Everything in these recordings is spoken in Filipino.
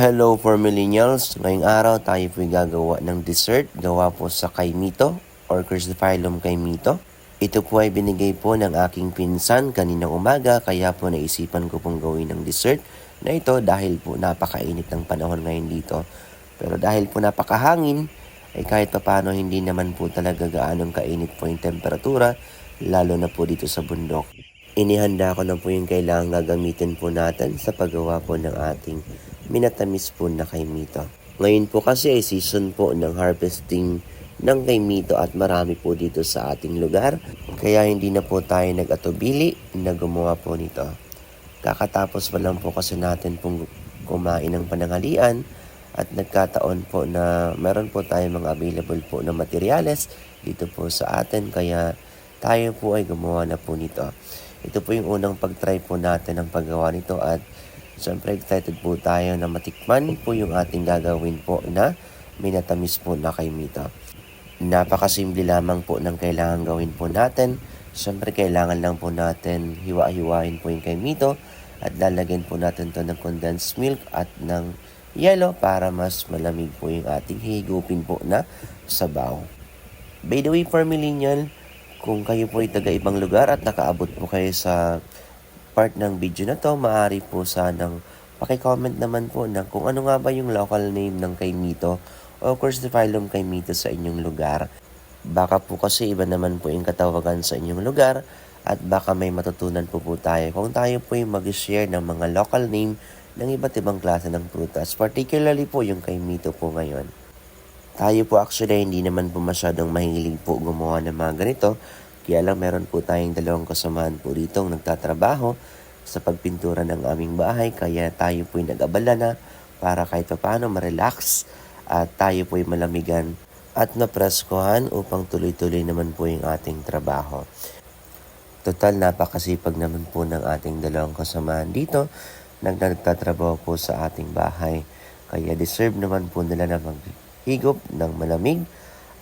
Hello for millennials! Ngayong araw tayo po gagawa ng dessert gawa po sa kaimito or crucifilum kaimito. Ito po ay binigay po ng aking pinsan kaninang umaga kaya po naisipan ko pong gawin ng dessert na ito dahil po napakainit ng panahon ngayon dito. Pero dahil po napakahangin ay kahit papano hindi naman po talaga gaanong kainit po yung temperatura lalo na po dito sa bundok. Inihanda ko na po yung kailangan gagamitin po natin sa paggawa po ng ating minatamis po na kaimito. Ngayon po kasi ay season po ng harvesting ng kaimito at marami po dito sa ating lugar. Kaya hindi na po tayo nag-atubili na gumawa po nito. Kakatapos pa lang po kasi natin pong kumain ng panangalian at nagkataon po na meron po tayo mga available po na materyales dito po sa atin kaya tayo po ay gumawa na po nito. Ito po yung unang pag-try po natin ng paggawa nito at syempre excited po tayo na matikman po yung ating gagawin po na minatamis po na kay Mito. Napakasimple lamang po ng kailangan gawin po natin. Syempre kailangan lang po natin hiwa-hiwain po yung kay Mito at lalagyan po natin to ng condensed milk at ng yellow para mas malamig po yung ating higupin po na sabaw. By the way, for millennial, kung kayo po ay taga ibang lugar at nakaabot po kayo sa part ng video na to, maaari po sanang pakicomment naman po na kung ano nga ba yung local name ng kay Mito o phylum kay Mito sa inyong lugar. Baka po kasi iba naman po yung katawagan sa inyong lugar at baka may matutunan po po tayo kung tayo po yung mag-share ng mga local name ng iba't ibang klase ng prutas, particularly po yung kay Mito po ngayon. Tayo po actually hindi naman po masyadong mahilig po gumawa ng mga ganito. Kaya lang meron po tayong dalawang kasamahan po ang nagtatrabaho sa pagpintura ng aming bahay. Kaya tayo po nag-abala na para kahit pa paano ma-relax at tayo po malamigan at napreskuhan upang tuloy-tuloy naman po yung ating trabaho. Total, napakasipag naman po ng ating dalawang kasamahan dito nang nagtatrabaho po sa ating bahay. Kaya deserve naman po nila na maghigop ng malamig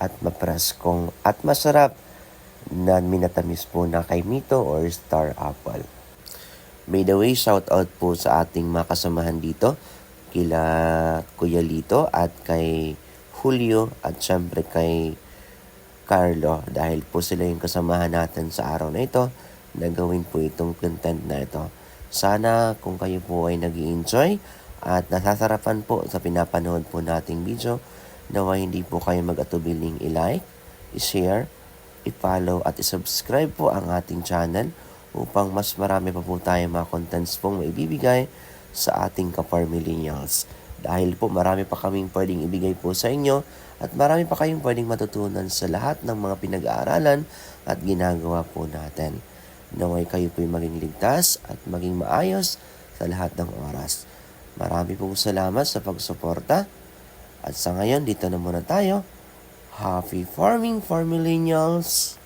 at mapreskong at masarap na minatamis po na kay Mito or Star Apple. By the way, shout out po sa ating mga kasamahan dito kila Kuya Lito at kay Julio at syempre kay Carlo dahil po sila yung kasamahan natin sa araw na ito na gawin po itong content na ito. Sana kung kayo po ay nag enjoy at nasasarapan po sa pinapanood po nating video, nawa hindi po kayo mag-atubiling i-like, i-share, i-follow at i-subscribe po ang ating channel upang mas marami pa po tayo mga contents pong maibibigay sa ating kapar millennials. Dahil po marami pa kaming pwedeng ibigay po sa inyo at marami pa kayong pwedeng matutunan sa lahat ng mga pinag-aaralan at ginagawa po natin. Naway kayo po'y maging ligtas at maging maayos sa lahat ng oras. Marami po salamat sa pagsuporta. At sa ngayon, dito na muna tayo. Happy farming for millennials!